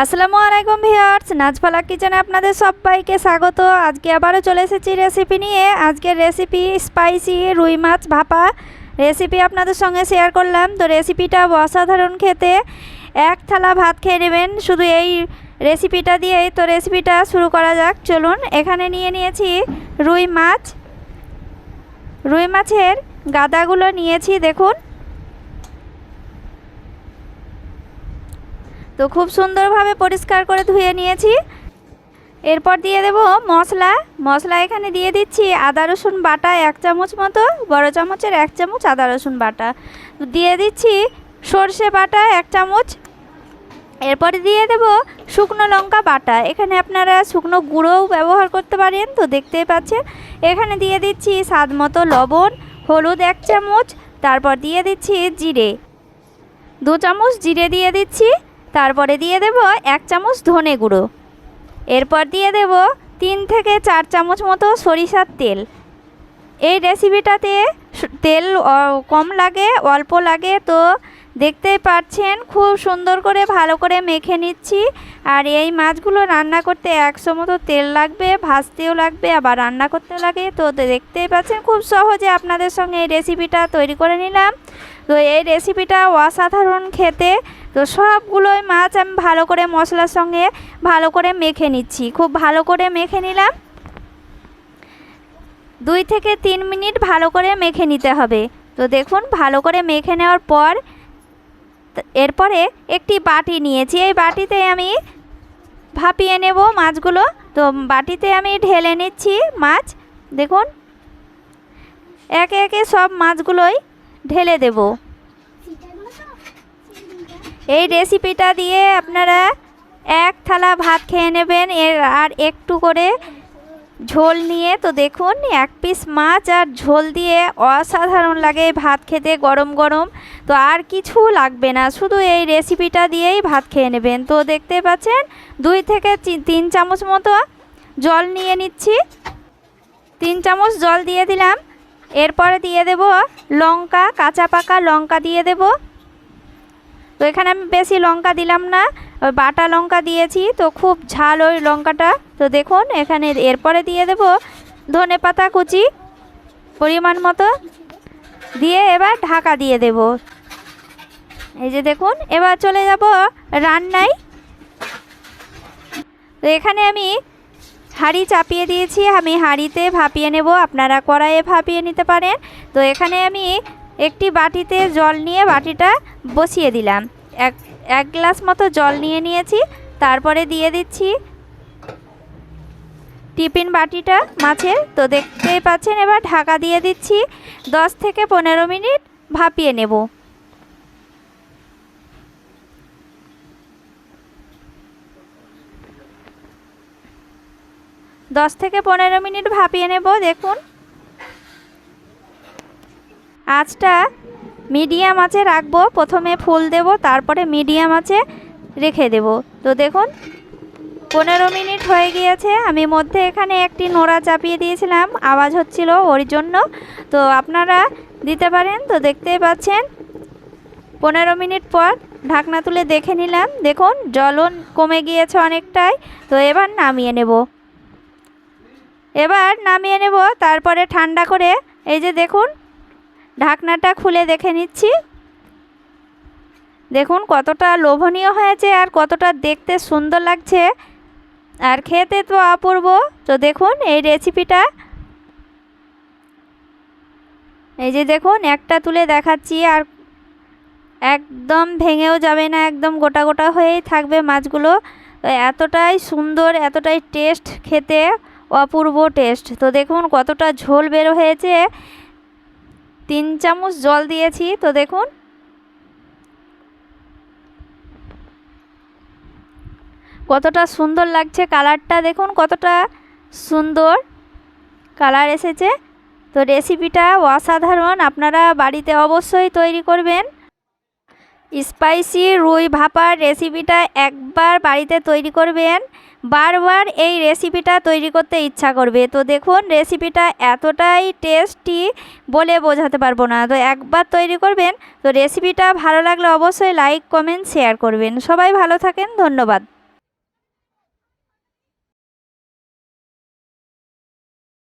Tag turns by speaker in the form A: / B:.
A: আসসালামু আলাইকুম ভিউয়ার্স, নাজফালা কিচেনে আপনাদের সবাইকে স্বাগত। আজকে আবারও চলে এসেছি রেসিপি নিয়ে। আজকের রেসিপি স্পাইসি রুই মাছ ভাপা। রেসিপি আপনাদের সঙ্গে শেয়ার করলাম। তো রেসিপিটা অসাধারণ খেতে। এক থালা ভাত খেয়ে নেবেন। শুধু এই রেসিপিটা দিয়েই তো রেসিপিটা শুরু করা যাক। চলুন, এখানে নিয়ে নিয়েছি রুই মাছ। রুই মাছের গাদাগুলো নিয়েছি, দেখুন। তো খুব সুন্দরভাবে পরিষ্কার করে ধুয়ে নিয়েছি। এরপর দিয়ে দেব মশলা। মশলা এখানে দিয়ে দিচ্ছি আদা, রসুন বাটা এক চামচ মতো, বড় চামচের এক চামচ আদা, রসুন বাটা। দিয়ে দিচ্ছি সর্ষে বাটা এক চামচ। এরপরে দিয়ে দেব শুকনো লঙ্কা বাটা। এখানে আপনারা শুকনো গুঁড়োও ব্যবহার করতে পারেন, তো দেখতেই পাচ্ছেন। এখানে দিয়ে দিচ্ছি স্বাদ মতো লবণ, হলুদ এক চামচ। তারপর দিয়ে দিচ্ছি জিরে। দু চামচ জিরে দিয়ে দিচ্ছি। তারপরে দিয়ে দেব এক চামচ ধনে গুঁড়ো। এরপর দিয়ে দেব তিন থেকে চার চামচ মতো সরিষার তেল। এই রেসিপিটাতে তেল কম লাগে, অল্প লাগে, তো দেখতেই পাচ্ছেন খুব সুন্দর করে ভালো করে মেখে নিচ্ছি। আর এই মাছগুলো রান্না করতে একশো মতো তেল লাগবে, ভাজতেও লাগবে, আবার রান্না করতেও লাগে। তো দেখতেই পাচ্ছেন খুব সহজে আপনাদের সঙ্গে এই রেসিপিটা তৈরি করে নিলাম। তো এই রেসিপিটা অসাধারণ খেতে। তো সবগুলোই মাছ আমি ভালো করে মশলার সঙ্গে ভালো করে মেখে নিচ্ছি। খুব ভালো করে মেখে নিলাম। দুই থেকে তিন মিনিট ভালো করে মেখে নিতে হবে। তো দেখুন, ভালো করে মেখে নেওয়ার পর এরপরে একটি বাটি নিয়েছি। এই বাটিতে আমি ভাপিয়ে নেব মাছগুলো। তো বাটিতে আমি ঢেলে নিচ্ছি মাছ। দেখুন, একে একে সব মাছগুলোই ঢেলে দেবো। এই রেসিপিটা দিয়ে আপনারা এক থালা ভাত খেয়ে নেবেন। এর আর একটু করে ঝোল নিয়ে, তো দেখুন, এক পিস মাছ আর ঝোল দিয়ে অসাধারণ লাগে ভাত খেতে, গরম গরম। তো আর কিছু লাগবে না, শুধু এই রেসিপিটা দিয়েই ভাত খেয়ে নেবেন। তো দেখতে পাচ্ছেন, দুই থেকে তিন চামচ মতো জল নিয়ে নিচ্ছি। তিন চামচ জল দিয়ে দিলাম। এরপরে দিয়ে দেব লঙ্কা, কাঁচা পাকা লঙ্কা দিয়ে দেবো। তো এখানে আমি বেশি লঙ্কা দিলাম না, ওই বাটা লঙ্কা দিয়েছি, তো খুব ঝাল ওই লঙ্কাটা। তো দেখুন, এখানে এরপরে দিয়ে দেব ধনে পাতা কুচি পরিমাণ মতো। দিয়ে এবার ঢাকা দিয়ে দেব। এই যে দেখুন, এবার চলে যাব রান্নায়। তো এখানে আমি হাঁড়ি চাপিয়ে দিয়েছি, আমি হাঁড়িতে ভাপিয়ে নেব, আপনারা কড়াইয়ে ভাপিয়ে নিতে পারেন। তো এখানে আমি একটি বাটিতে জল নিয়ে বাটিটা বসিয়ে দিলাম। এক এক গ্লাস মতো জল নিয়ে নিয়েছি, তারপরে দিয়ে দিচ্ছি। টিফিন বাটিটা মাছের, তো দেখতেই পাচ্ছেন, এবার ঢাকা দিয়ে দিচ্ছি। দশ থেকে পনেরো মিনিট ভাপিয়ে নেব। দশ থেকে পনেরো মিনিট ভাপিয়ে নেব, দেখুন। আঁচটা মিডিয়াম আঁচে রাখব। প্রথমে ফুল দেব, তারপরে মিডিয়াম আঁচে রেখে দেব। তো দেখুন, পনেরো মিনিট হয়ে গিয়েছে। আমি মধ্যে এখানে একটি নোড়া চাপিয়ে দিয়েছিলাম। আওয়াজ হচ্ছিল ওর জন্য। তো আপনারা দিতে পারেন। তো দেখতেই পাচ্ছেন, পনেরো মিনিট পর ঢাকনা তুলে দেখে নিলাম। দেখুন জলন কমে গিয়েছে অনেকটাই। তো এবার নামিয়ে নেব। এবার নামিয়ে নেব, তারপরে ঠান্ডা করে। এই যে দেখুন ঢাকনাটা খুলে দেখে নিচ্ছি। দেখুন কতটা লোভনীয় হয়েছে আর কতটা দেখতে সুন্দর লাগছে। আর খেতে তো অপূর্ব। তো দেখুন এই রেসিপিটা এই যে দেখুন, একটা তুলে দেখাচ্ছি আর একদম ভেঙেও যাবে না, একদম গোটা গোটা হয়েই থাকবে মাছগুলো। এতটাই সুন্দর, এতটাই টেস্ট খেতে অপূর্ব টেস্ট তো দেখুন কতটা ঝোল বের হয়েছে। তিন চামচ জল দিয়েছি, তো দেখুন। কতটা সুন্দর লাগছে কালারটা, দেখুন কতটা সুন্দর কালার এসেছে। তো রেসিপিটা অসাধারণ, আপনারা বাড়িতে অবশ্যই তৈরি করবেন। স্পাইসি রুই ভাপার রেসিপিটা একবার বাড়িতে তৈরি করবেন। বারবার এই রেসিপিটা তৈরি করতে ইচ্ছা করবে। তো দেখুন, রেসিপিটা এতটাই টেস্টি বলে বোঝাতে পারব না। তো একবার তৈরি করবেন। তো রেসিপিটা ভালো লাগলে অবশ্যই লাইক, কমেন্ট, শেয়ার করবেন। সবাই ভালো থাকেন। ধন্যবাদ।